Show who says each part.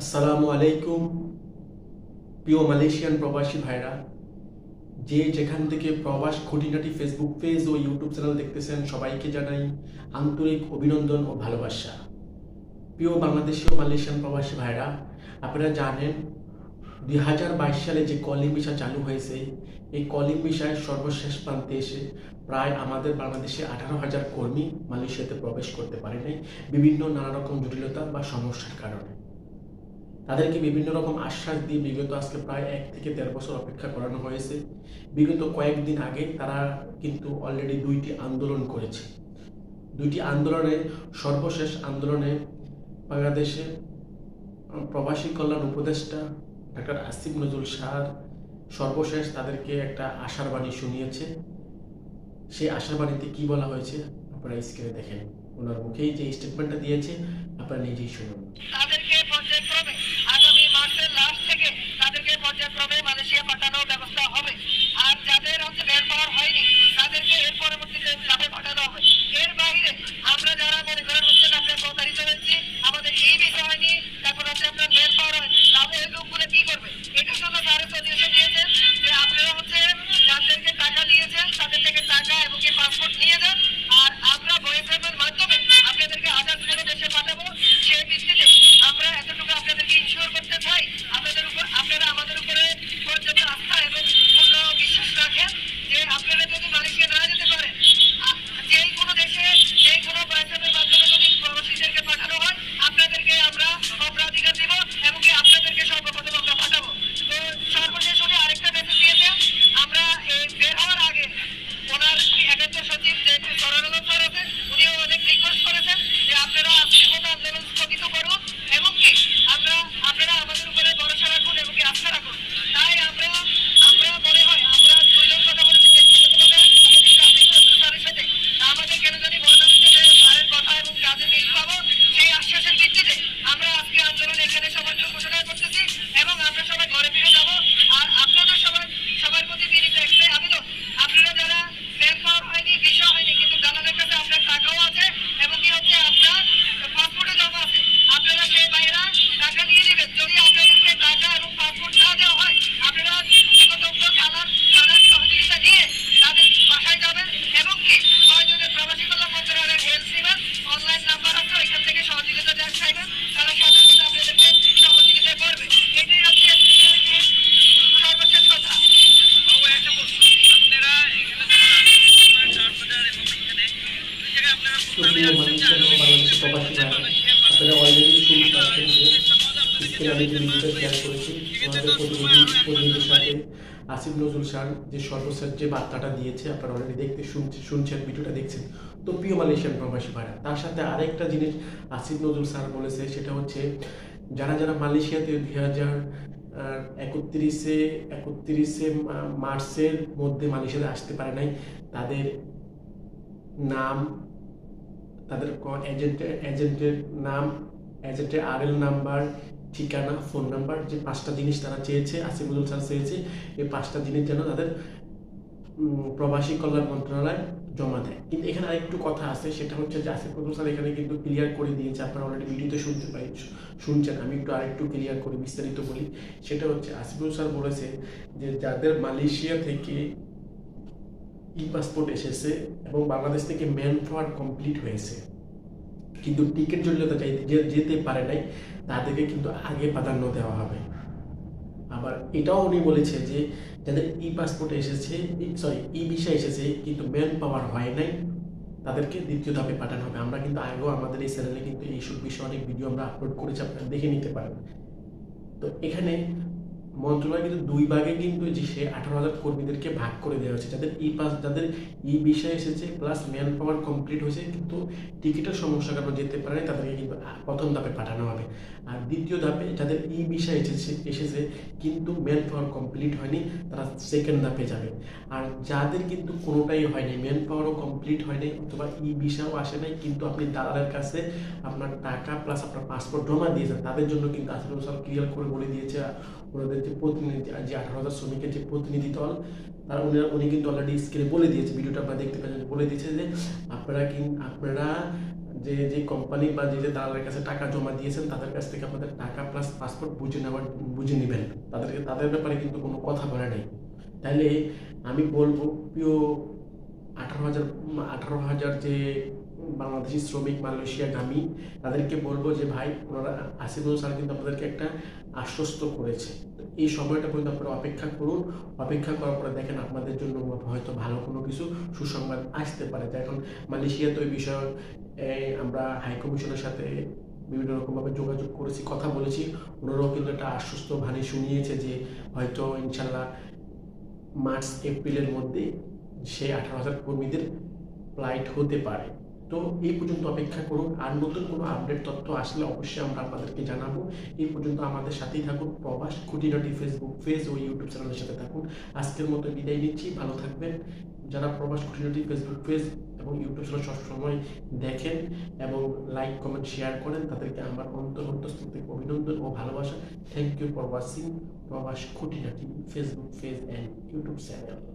Speaker 1: আসসালামু আলাইকুম, প্রিয় মালয়েশিয়ান প্রবাসী ভাইরা। যে যেখান থেকে প্রবাস খুঁটিনাটি ফেসবুক পেজ ও ইউটিউব চ্যানেল দেখতেছেন, সবাইকে জানাই আন্তরিক অভিনন্দন ও ভালোবাসা। প্রিয় বাংলাদেশি ও মালয়েশিয়ান প্রবাসী ভাইরা, আপনারা জানেন, দুই হাজার বাইশ সালে যে কলিং ভিসা চালু হয়েছে, এই কলিং ভিসায় সর্বশেষ প্রান্তে এসে প্রায় আমাদের বাংলাদেশে আঠারো হাজার কর্মী মালয়েশিয়াতে প্রবেশ করতে পারেনি বিভিন্ন নানা রকম জটিলতা বা সমস্যার কারণে। তাদেরকে বিভিন্ন রকম আশ্বাস দিয়ে বিগত আজকে প্রায় এক থেকে দেড় বছর অপেক্ষা করানো হয়েছে। বিগত কয়েকদিন আগে তারা কিন্তু অলরেডি দুইটি আন্দোলন করেছে। দুইটি আন্দোলনে, সর্বশেষ আন্দোলনে বাংলাদেশে প্রবাসী কল্যাণ উপদেষ্টা ডাক্তার আসিফ নজরুল শাহ সর্বশেষ তাদেরকে একটা আশার বাণী শুনিয়েছে। সেই আশার বাণীতে কি বলা হয়েছে, আপনারা স্ক্রিনে দেখেন। ওনার মুখেই যে স্টেটমেন্টটা দিয়েছে, আপনারা নিজেই শুনুন।
Speaker 2: মালয়েশিয়া পাঠানোর ব্যবস্থা হবে। আর যাদের হচ্ছে বের হয়নি তাদেরকে এর পরবর্তীতে চাপে পাঠানো হবে এর বাইরে আমরা যারা মনে করেন হচ্ছে আপনার প্রতারিত হয়েছি আমাদের এই বিষয় হয়নি তারপর হচ্ছে আপনার ম্যান পাওয়ার হয়নি তাহলে এই লোকগুলো কি করবে এটার জন্য তারা সাজেশন দিয়েছেন যে আপনারা হচ্ছে যাদেরকে টাকা দিয়েছেন তাদের থেকে টাকা এবং কি পাসপোর্ট নিয়ে যান আর আমরা বয়েফ্রেমের মাধ্যমে আপনাদেরকে আজাদ করে দেশে পাঠাবো সেই ভিত্তিতে আমরা এতটুকু আপনাদেরকে ইনশিওর করতে চাই আপনাদের উপর আপনারা আমাদের উপরে পর্যাপ্ত আস্থা এবং পূর্ণ বিশ্বাস রাখেন যে আপনারা যদি মালয়েশিয়া না যেতে পারেন আ- যেই কোনো দেশে যেই কোনো বয়েফ্রেমের মাধ্যমে যদি প্রবাসীদেরকে পাঠানো হয় আপনাদেরকে আমরা অগ্রাধিকার দিব এবং কি আপনাদেরকে সর্বপ্রথম আমরা পাঠাবো তো সর্বশেষ উনি আরেকটা মেসেজ দিয়েছেন আমরা এই বের হওয়ার আগে ওনার একান্ত সচিব যে সরানন্দ স্যার আছে উনিও অনেক রিকোয়েস্ট করেছেন যে আপনারা আজকের মতো আন্দোলন স্থগিত করুন এবং কি আমরা আপনারা আমাদের উপরে ভরসা রাখুন এবং কি আস্থা রাখুন তাই আমরা আমরা মনে হয় আমরা দুইজন কথা বলেছি ব্যক্তিগতভাবে স্যারের সাথে তা আমাদের কেন জানি মনে হচ্ছে যে স্যারের কথা এবং কাজে মিল পাবো সেই আশ্বাসের ভিত্তিতে আমরা আজকে আন্দোলন এখানে সবার জন্য ঘোষণা করতেছি এবং আমরা সবাই ঘরে ফিরে যাব আর আপনাদের সবার সবার প্রতি বিনীত একটাই আবেদন আপনারা যারা ব্যাংক পাওয়ার হয়নি ভিসা হয়নি কিন্তু জানানোর কাছে আপনার টাকাও আছে এবং কি হচ্ছে আপনার পাসপোর্টে জমা আছে আপনারা সেই বাইরা টাকা দিয়ে দিবেন যদি আপনাদেরকে টাকা এবং পাসপোর্ট না দেওয়া হয় আপনারা নিকটস্থ থানার থানার সহযোগিতা নিয়ে তাদের বাসায় যাবেন এবং কি প্রয়োজনে প্রবাসী কল্যাণ মন্ত্রণালয়ের হেল্প নেবেন অনলাইন নাম্বার আছে ওইখান থেকে সহযোগিতা দেওয়া চাইবেন তারা সাথে সাথে আপনাদেরকে সহযোগিতা করবে এটাই হচ্ছে সর্বশেষ কথা
Speaker 3: বাবু একটা প্রশ্ন আপনারা এখানে তো আপনারা চার বাজার এবং এখানে দুই জায়গায় আপনারা
Speaker 1: সুপ্রিয় মালয়েশিয়ান আসিফ নজরুল স্যার যে সর্বশেষ যে বার্তাটা দিয়েছে, আপনারা অলরেডি দেখতে শুনছে শুনছেন, ভিডিওটা দেখছেন। তো প্রিয় মালয়েশিয়ান প্রবাসী ভাইরা, তার সাথে আরেকটা জিনিস আসিফ নজরুল স্যার বলেছে, সেটা হচ্ছে যারা যারা মালয়েশিয়াতে দুই হাজার একত্রিশে একত্রিশে মার্চের মধ্যে মালয়েশিয়াতে আসতে পারে নাই, তাদের নাম তাদের এজেন্টের এজেন্টের নাম এজেন্টের আরএল নাম্বার ঠিকানা ফোন নাম্বার যে পাঁচটা জিনিস তারা চেয়েছে, আসিফুল স্যার চেয়েছে, এই পাঁচটা জিনিস যেন তাদের প্রবাসী কল্যাণ মন্ত্রণালয় জমা দেয়। কিন্তু এখানে আরেকটু কথা আছে, সেটা হচ্ছে যে আসিফুল স্যার এখানে কিন্তু ক্লিয়ার করে দিয়েছে, আপনারা অলরেডি ভিডিওতে শুনতে পাই শুনছেন, আমি একটু আরেকটু ক্লিয়ার করে বিস্তারিত বলি। সেটা হচ্ছে, আসিফুল স্যার বলেছে যে যাদের মালয়েশিয়া থেকে ই পাসপোর্ট এসেছে এবং বাংলাদেশ থেকে ম্যান পাওয়ার কমপ্লিট হয়েছে। কিন্তু টিকিট জটিলতা চাইতে যেতে পারে নাই তাদেরকে কিন্তু আগে প্রাধান্য দেওয়া হবে। আবার এটাও উনি বলেছে যে যাদের ই পাসপোর্ট এসেছে সরি ই ভিসা এসেছে, কিন্তু ম্যান পাওয়ার হয় নাই, তাদেরকে দ্বিতীয় ধাপে পাঠানো হবে। আমরা কিন্তু আগেও আমাদের এই চ্যানেলে কিন্তু এইসব বিষয়ে অনেক ভিডিও আমরা আপলোড করেছি, আপনারা দেখে নিতে পারেন। তো এখানে মন্ত্রণালয় কিন্তু দুই ভাগে কিন্তু যে সে আঠারো হাজার কর্মীদেরকে ভাগ করে দেওয়া হয়েছে। যাদের ই পাস যাদের ই বিষয় এসেছে প্লাস ম্যান পাওয়ার কমপ্লিট হয়েছে কিন্তু টিকিটের সমস্যা কারণে যেতে পারে নাই, তাদেরকে কিন্তু প্রথম ধাপে পাঠানো হবে। আর দ্বিতীয় ধাপে যাদের ই বিষয় এসেছে এসেছে কিন্তু ম্যান পাওয়ার কমপ্লিট হয়নি তারা সেকেন্ড ধাপে যাবে। আর যাদের কিন্তু কোনোটাই হয়নি ম্যান পাওয়ারও কমপ্লিট হয়নি অথবা ই বিষয়ও আসে নাই কিন্তু আপনি দালালের কাছে আপনার টাকা প্লাস আপনার পাসপোর্ট জমা দিয়েছেন তাদের জন্য কিন্তু আসলে সব ক্লিয়ার করে বলে দিয়েছে ওনাদের যে প্রতিনিধি যে আঠারো হাজার শ্রমিকের যে প্রতিনিধি দল, তারা উনি উনি কিন্তু অলরেডি স্ক্রিনে বলে দিয়েছে, ভিডিওটা আপনারা দেখতে পাচ্ছেন বলে দিয়েছে যে আপনারা কিন্তু আপনারা যে যে কোম্পানি বা যে যে দালালের কাছে টাকা জমা দিয়েছেন, তাদের কাছ থেকে আপনাদের টাকা প্লাস পাসপোর্ট বুঝে নেওয়ার, বুঝে নেবেন। তাদেরকে, তাদের ব্যাপারে কিন্তু কোনো কথা বলে নেই। তাহলে আমি বলব, প্রিয় আঠারো হাজার আঠারো হাজার যে বাংলাদেশি শ্রমিক মালয়েশিয়াগামী, তাদেরকে বলব যে ভাই, ওনারা আসিফুল স্যার কিন্তু আপনাদেরকে একটা আশ্বস্ত করেছে। এই সময়টা পর্যন্ত আপনারা অপেক্ষা করুন। অপেক্ষা করার পরে দেখেন আপনাদের জন্য হয়তো ভালো কোনো কিছু সুসংবাদ আসতে পারে। তো এখন মালয়েশিয়া তো এই বিষয়ে আমরা হাই কমিশনের সাথে বিভিন্ন রকমভাবে যোগাযোগ করেছি, কথা বলেছি। ওনারাও কিন্তু একটা আশ্বস্ত বাণী শুনিয়েছে যে হয়তো ইনশাল্লাহ মার্চ, এপ্রিলের মধ্যে সেই আঠারো হাজার কর্মীদের ফ্লাইট হতে পারে। তো এই পর্যন্ত অপেক্ষা করুন। আর নতুন কোনো আপডেট তথ্য আসলে অবশ্যই আমরা আপনাদেরকে জানাব। এই পর্যন্ত আমাদের সাথেই থাকুন। প্রবাস খুঁটিনাটি ফেসবুক পেজ ও ইউটিউব চ্যানেলের সাথে থাকুন। আজকের মতো বিদায় নিচ্ছি। ভালো থাকবেন। যারা প্রবাস খুঁটিনাটি ফেসবুক পেজ এবং ইউটিউব চ্যানেল সবসময় দেখেন এবং লাইক কমেন্ট শেয়ার করেন, তাদেরকে আমার অন্তর থেকে অভিনন্দন ও ভালোবাসা। থ্যাংক ইউ ফর ওয়াচিং প্রবাস খুঁটিনাটি Facebook page and YouTube channel